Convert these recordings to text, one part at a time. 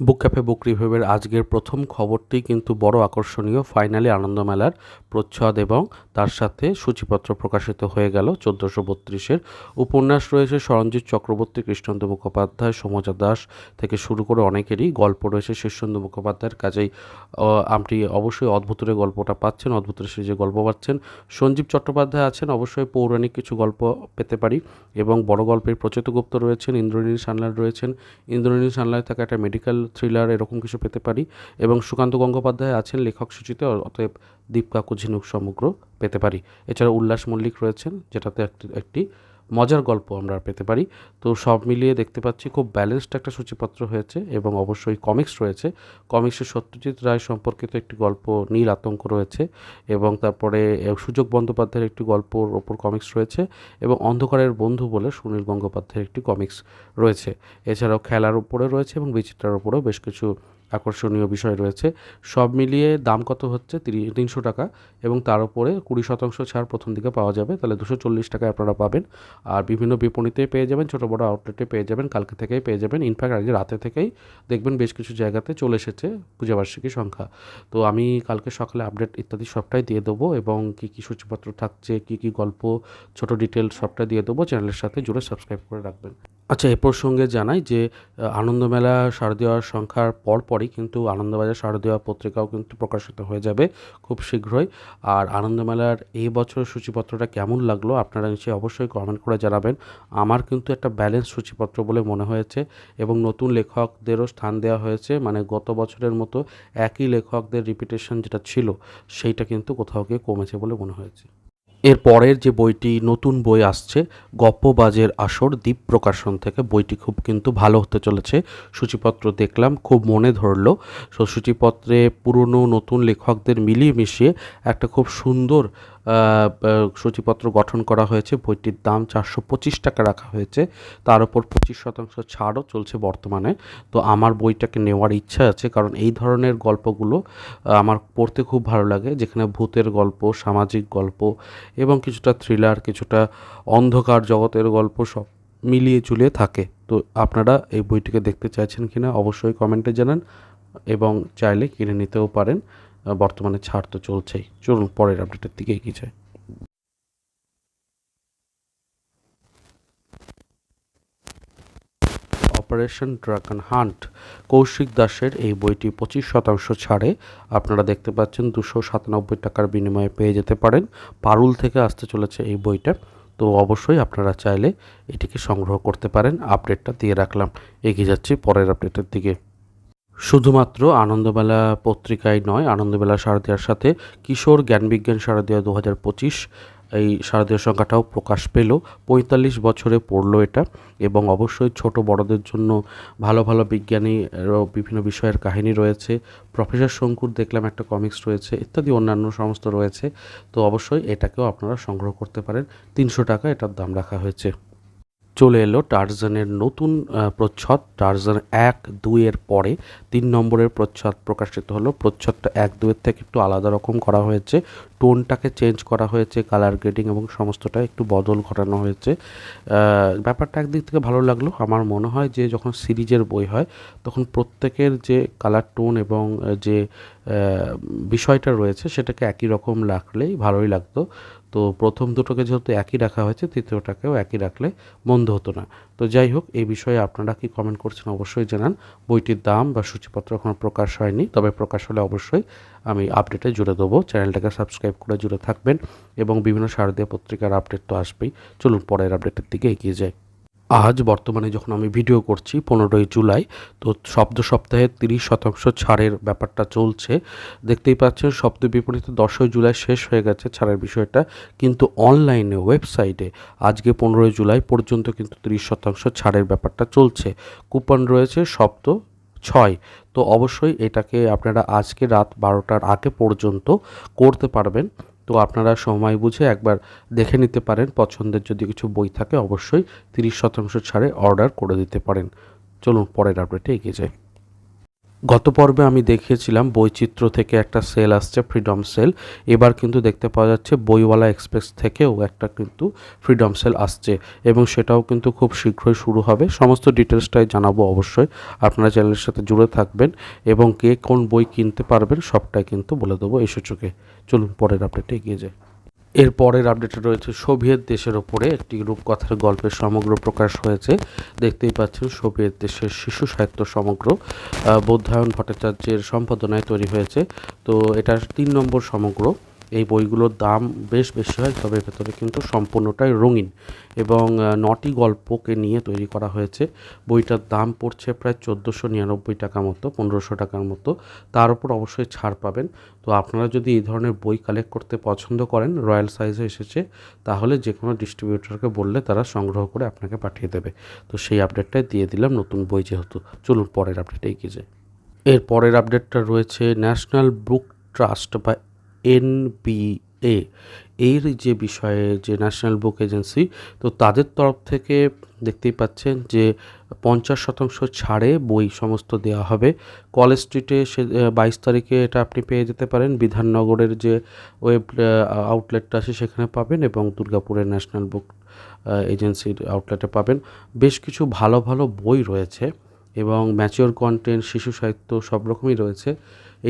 বুক cafe, বুক রিভিউয়ের আজকের প্রথম খবরটি কিন্তু বড় আকর্ষণীয়। ফাইনালি আনন্দমেলার প্রচ্ছদ এবং তার সাথে সূচিপত্র প্রকাশিত হয়ে গেল চোদ্দোশো বত্রিশের। উপন্যাস রয়েছে সরঞ্জিৎ চক্রবর্তী, কৃষ্ণেন্দু মুখোপাধ্যায়, সমজা দাস থেকে শুরু করে অনেকেরই গল্প রয়েছে শীর্ষেন্দু মুখোপাধ্যায়ের কাজেই। আপনি অবশ্যই অদ্ভুতের গল্পটা পাচ্ছেন, অদ্ভুতের সিরিজে গল্প পাচ্ছেন। সঞ্জীব চট্টোপাধ্যায় আছেন, অবশ্যই পৌরাণিক কিছু গল্প পেতে পারি এবং বড় গল্পের প্রচেতগুপ্ত রয়েছেন, ইন্দ্রনীল সান্যাল রয়েছেন। ইন্দ্রনীল সান্যাল থাকা একটা মেডিকেল থ্রিলার এরকম কিছু পেতে পারি। এবং সুকান্ত গঙ্গোপাধ্যায় আছেন লেখক সূচিতে অতএব দীপ কাকু ঝিনুক সমগ্র পেতে পারি। এছাড়া উল্লাস মল্লিক রয়েছেন, যেটাতে একটি একটি মজার গল্প আমরা পেতে পারি। তো সব মিলিয়ে দেখতে পাচ্ছি খুব ব্যালেন্সড একটা সূচিপত্র হয়েছে এবং অবশ্যই কমিক্স রয়েছে। কমিক্সের সত্যজিৎ রায় সম্পর্কিত একটি গল্প, নীল আতঙ্ক রয়েছে এবং তারপরে সুযোগ বন্দ্যোপাধ্যায়ের একটি গল্পর ওপর কমিক্স রয়েছে এবং অন্ধকারের বন্ধু বলে সুনীল গঙ্গোপাধ্যায়ের একটি কমিক্স রয়েছে। এছাড়াও খেলার উপরে রয়েছে এবং বিচিত্রার উপরেও বেশ কিছু আকর্ষণীয় বিষয় রয়েছে। সব মিলিয়ে দাম কত হচ্ছে? তিনশো টাকা এবং তার উপরে কুড়ি শতাংশ ছাড় প্রথম দিকে পাওয়া যাবে। তাহলে দুশো চল্লিশ টাকায় আপনারা পাবেন। আর বিভিন্ন বিপণীতে পেয়ে যাবেন, ছোটো বড়ো আউটলেটে পেয়ে যাবেন, কালকে থেকেই পেয়ে যাবেন। ইনফ্যাক্ট আজকে রাতে থেকেই দেখবেন বেশ কিছু জায়গাতে চলে এসেছে পূজাবার্ষিকী সংখ্যা। তো আমি কালকে সকালে আপডেট ইত্যাদি সবটাই দিয়ে দেবো এবং কী কী সূচিপত্র থাকছে, কী কী গল্প, ছোট ডিটেল সবটা দিয়ে দেবো। চ্যানেলের সাথে জুড়ে সাবস্ক্রাইব করে রাখবেন। আচ্ছা এ প্রসঙ্গে জানাই যে আনন্দমেলা শারদীয়ার সংখ্যার পরপরই কিন্তু আনন্দবাজার শারদীয়া পত্রিকাও কিন্তু প্রকাশিত হয়ে যাবে খুব শীঘ্রই। আর আনন্দমেলার এই বছরের সূচিপত্রটা কেমন লাগল আপনারা নিশ্চয়ই অবশ্যই কমেন্ট করে জানাবেন। আমার কিন্তু একটা ব্যালেন্স সূচিপত্র বলে মনে হয়েছে এবং নতুন লেখকদেরও স্থান দেওয়া হয়েছে। মানে গত বছরের মতো একই লেখকদের রিপিটেশন যেটা ছিল, সেইটা কিন্তু কোথাও গিয়ে কমেছে বলে মনে হয়েছে। এর পরের যে বইটি নতুন বই আসছে, গপ্পবাজের আসর দ্বীপ প্রকাশন থেকে, বইটি খুব কিন্তু ভালো হতে চলেছে। সূচিপত্র দেখলাম, খুব মনে ধরলো। সূচিপত্রে পুরনো নতুন লেখকদের মিলিয়ে মিশিয়ে একটা খুব সুন্দর সূচিপত্র গঠন করা হয়েছে। বইটির দাম চারশো পঁচিশ টাকা রাখা হয়েছে। তার উপর পঁচিশ শতাংশ ছাড়ও চলছে বর্তমানে। তো আমার বইটাকে নেওয়ার ইচ্ছা আছে, কারণ এই ধরনের গল্পগুলো আমার পড়তে খুব ভালো লাগে, যেখানে ভূতের গল্প, সামাজিক গল্প এবং কিছুটা থ্রিলার কিছুটা অন্ধকার জগতের গল্প সব মিলিয়ে ঝুলিয়ে থাকে। তো আপনারা এই বইটিকে দেখতে চাইছেন কিনা অবশ্যই কমেন্টে জানান এবং চাইলে কিনে নিতেও পারেন। বর্তমানে ছাড় তো চলছেই। চলুন, পরের আপডেটের দিকে এগিয়ে যায় অপারেশন ড্রাগন হান্ট কৌশিক দাসের এই বইটি পঁচিশ শতাংশ ছাড়ে। আপনারা দেখতে পাচ্ছেন, দুশো সাতানব্বই টাকার বিনিময়ে পেয়ে যেতে পারেন। পারুল থেকে আসতে চলেছে এই বইটা। তো অবশ্যই আপনারা চাইলে এটিকে সংগ্রহ করতে পারেন। আপডেটটা দিয়ে রাখলাম। এগিয়ে যাচ্ছি পরের আপডেটের দিকে। শুধুমাত্র আনন্দবেলা পত্রিকায় নয়, আনন্দবেলা শারদীয়ার সাথে কিশোর জ্ঞানবিজ্ঞান শারদীয়া দু হাজার পঁচিশ, এই শারদীয় সংখ্যাটাও প্রকাশ পেল। পঁয়তাল্লিশ বছরে পড়ল এটা এবং অবশ্যই ছোট বড়দের জন্য ভালো ভালো বিজ্ঞানী বিভিন্ন বিষয়ের কাহিনী রয়েছে। প্রফেসর শঙ্কুর দেখলাম একটা কমিক্স রয়েছে, ইত্যাদি অন্যান্য সমস্ত রয়েছে। তো অবশ্যই এটাকেও আপনারা সংগ্রহ করতে পারেন। তিনশো টাকা এটার দাম রাখা হয়েছে। চলে এলো টার্জানের নতুন প্রচ্ছদ। টার্জান এক দুইয়ের পরে তিন নম্বরের প্রচ্ছদ প্রকাশিত হলো। প্রচ্ছদটা এক দুয়ের থেকে একটু আলাদা রকম করা হয়েছে। টোনটাকে চেঞ্জ করা হয়েছে কালার গ্রেডিং এবং সমস্তটা একটু বদল ঘটানো হয়েছে। ব্যাপারটা একদিক থেকে ভালো লাগল। আমার মনে হয় যে যখন সিরিজের বই হয়, তখন প্রত্যেকের যে কালার টোন এবং যে বিষয়টা রয়েছে, সেটাকে একই রকম রাখলেই ভালোই লাগতো। তো প্রথম দুটোকে যেহেতু একই রাখা হয়েছে, তৃতীয়টাকেও একই রাখলে মন্দ হতো না। তো যাই হোক, এই বিষয়ে আপনারা কি কমেন্ট করছেন অবশ্যই জানান। বইটির দাম বা সূচিপত্র এখনও প্রকাশ হয়নি, তবে প্রকাশ হলে অবশ্যই আমি আপডেটে জুড়ে দেবো। চ্যানেলটাকে সাবস্ক্রাইব করে জুড়ে থাকবেন এবং বিভিন্ন শারদীয় পত্রিকার আপডেট তো আসবেই। চলুন পরের আপডেটের দিকে এগিয়ে যাই। আজ বর্তমানে যখন আমি ভিডিও করছি, পনেরোই জুলাই, তো শব্দ সপ্তাহে তিরিশ শতাংশ ছাড়ের ব্যাপারটা চলছে। দেখতেই পাচ্ছেন, শব্দ বিপরীতে দশই জুলাই শেষ হয়ে গেছে ছাড়ের বিষয়টা, কিন্তু অনলাইনে ওয়েবসাইটে আজকে পনেরোই জুলাই পর্যন্ত কিন্তু তিরিশ শতাংশ ছাড়ের ব্যাপারটা চলছে। কুপন রয়েছে শব্দ ছয়। তো অবশ্যই এটাকে আপনারা আজকে রাত বারোটার আগে পর্যন্ত করতে পারবেন। তো আপনারা সময় বুঝে একবার দেখে নিতে পারেন। পছন্দের যদি কিছু বই থাকে, অবশ্যই তিরিশ শতাংশ ছাড়ে অর্ডার করে দিতে পারেন। চলুন, পরের আপডেটে এগিয়ে যাই। গত পর্বে আমি দেখিয়েছিলাম বৈচিত্র্য থেকে একটা সেল আসছে ফ্রিডম সেল এবার কিন্তু দেখতে পাওয়া যাচ্ছে বইওয়ালা এক্সপ্রেস থেকেও একটা কিন্তু ফ্রিডম সেল আসছে এবং সেটাও কিন্তু খুব শীঘ্রই শুরু হবে। সমস্ত ডিটেলসটাই জানাব অবশ্যই। আপনারা চ্যানেলের সাথে জুড়ে থাকবেন এবং কে কোন বই কিনতে পারবেন সবটাই কিন্তু বলে দেবো এই সূচকে। চলুন পরের আপডেটে এগিয়ে যায় এর পরের আপডেটে রয়েছে সোভিয়েত দেশের ওপরে একটি রূপকথার গল্পের সমগ্র প্রকাশ হয়েছে। দেখতেই পাচ্ছেন সোভিয়েত দেশের শিশু সাহিত্য সমগ্র আহ, বোধায়ন ভট্টাচার্যের সম্পাদনায় তৈরি হয়েছে। তো এটা তিন নম্বর সমগ্র এই বইগুলোর দাম বেশ বেশি হয়, তবে ভেতরে কিন্তু সম্পূর্ণটাই রঙিন এবং নটি গল্পকে নিয়ে তৈরি করা হয়েছে। বইটার দাম পড়ছে প্রায় চোদ্দোশো নিরানব্বই টাকা মতো, পনেরোশো টাকার মতো। তার উপর অবশ্যই ছাড় পাবেন। তো আপনারা যদি এই ধরনের বই কালেক্ট করতে পছন্দ করেন, রয়্যাল সাইজে এসেছে, তাহলে যে কোনো ডিস্ট্রিবিউটরকে বললে তারা সংগ্রহ করে আপনাকে পাঠিয়ে দেবে। তো সেই আপডেটটাই দিয়ে দিলাম নতুন বই যেহেতু। চলুন পরের আপডেটে এগিয়ে যাই। এর পরের আপডেটটা রয়েছে ন্যাশনাল বুক ট্রাস্ট বা এনবিএ। এর যে বিষয়ে যে ন্যাশনাল বুক এজেন্সি তো তাদের তরফ থেকে দেখতেই পাচ্ছেন যে পঞ্চাশ শতাংশ ছাড়ে বই সমস্ত দেওয়া হবে। কলেজ স্ট্রিটে সে বাইশ তারিখে এটা আপনি পেয়ে যেতে পারেন। বিধাননগরের যে ওয়েব আউটলেটটা আছে সেখানে পাবেন এবং দুর্গাপুরের ন্যাশনাল বুক এজেন্সির আউটলেটে পাবেন। বেশ কিছু ভালো ভালো বই রয়েছে এবং ম্যাচিওর কন্টেন্ট শিশু সাহিত্য সব রকমই রয়েছে।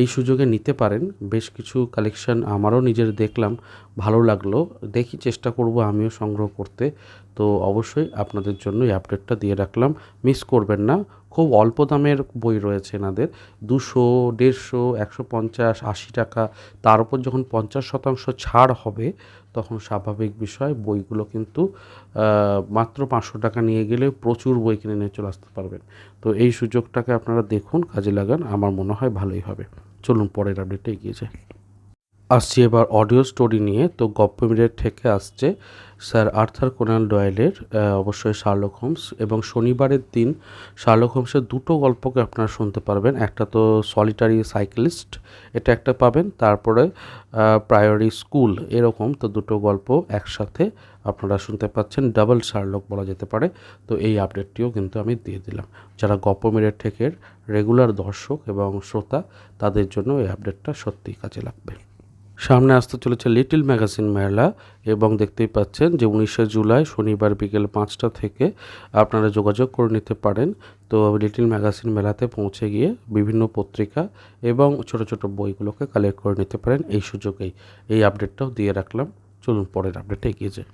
এই সুযোগে নিতে পারেন। বেশ কিছু কালেকশন আমারও নিজের দেখলাম, ভালো লাগল। দেখি চেষ্টা করব আমিও সংগ্রহ করতে। তো অবশ্যই আপনাদের জন্য এই আপডেটটা দিয়ে রাখলাম। মিস করবেন না। খুব অল্প দামের বই রয়েছে এনাদের। দুশো, দেড়শো, একশো পঞ্চাশ, আশি টাকা। তার উপর যখন পঞ্চাশ শতাংশ ছাড় হবে, তখন স্বাভাবিক বিষয়, বইগুলো কিন্তু মাত্র পাঁচশো টাকা নিয়ে গেলে প্রচুর বই কিনে নিয়ে চলে আসতে পারবেন। তো এই সুযোগটাকে আপনারা দেখুন, কাজে লাগান। আমার মনে হয় ভালোই হবে। চলুন পরের আপডেটে এগিয়ে যাই। আসছি এবার অডিও স্টোরি নিয়ে। তো গপ্পমিরের থেকে আসছে স্যার আর্থার কোনাল ডয়েলের অবশ্যই শার্লক হোমস এবং শনিবারের দিন শার্লক হোমসের দুটো গল্পকে আপনারা শুনতে পারবেন। একটা তো সলিটারি সাইকেলিস্ট এটা একটা পাবেন। তারপরে প্রায়োরি স্কুল এরকম তো দুটো গল্প একসাথে আপনারা শুনতে পাচ্ছেন। ডাবল শার্লক বলা যেতে পারে। তো এই আপডেটটিও কিন্তু আমি দিয়ে দিলাম। যারা গপ্পমিরের ঠেকের রেগুলার দর্শক এবং শ্রোতা, তাদের জন্য এই আপডেটটা সত্যিই কাজে লাগবে। সামনে আসতে চলেছে লিটিল ম্যাগাজিন মেলা এবং দেখতেই পাচ্ছেন যে উনিশে জুলাই শনিবার বিকেল পাঁচটা থেকে আপনারা যোগাযোগ করে নিতে পারেন। তো লিটিল ম্যাগাজিন মেলাতে পৌঁছে গিয়ে বিভিন্ন পত্রিকা এবং ছোট ছোট বইগুলোকে কালেক্ট করে নিতে পারেন এই সুযোগেই। এই আপডেটটাও দিয়ে রাখলাম। চলুন পরের আপডেটে এগিয়ে যাই।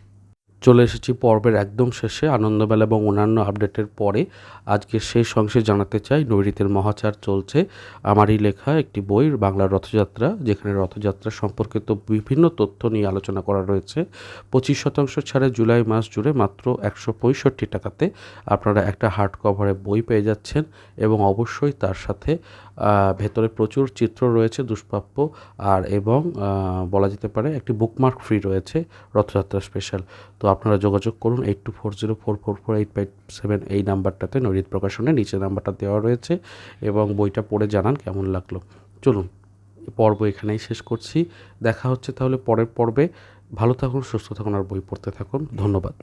চলে এসেছি পর্বের একদম শেষে আনন্দমেলা এবং অন্যান্য আপডেটের পরে। আজকে শেষ অংশে জানাতে চাই নৈরিতের মহাচার চলছে। আমারই লেখা একটি বই, বাংলার রথযাত্রা, যেখানে রথযাত্রা সম্পর্কিত বিভিন্ন তথ্য নিয়ে আলোচনা করা রয়েছে। পঁচিশ শতাংশ ছাড়ে জুলাই মাস জুড়ে মাত্র একশো পঁয়ষট্টি টাকাতে আপনারা একটা হার্ড কভারে বই পেয়ে যাচ্ছেন এবং অবশ্যই তার সাথে ভেতরে প্রচুর চিত্র রয়েছে দুষ্প্রাপ্য, আর এবং বলা যেতে পারে একটি বুকমার্ক ফ্রি রয়েছে রথযাত্রা স্পেশাল তো আপনারা যোগাযোগ করুন eight two four zero four four four eight five seven এই নাম্বারটাতে নৈরিত প্রকাশনে নিচে নাম্বারটা দেওয়া রয়েছে এবং বইটা পড়ে জানান কেমন লাগল। চলুন, পর্ব এখানেই শেষ করছি। দেখা হচ্ছে তাহলে পরের পর্বে। ভালো থাকুন, সুস্থ থাকুন, আর বই পড়তে থাকুন। ধন্যবাদ।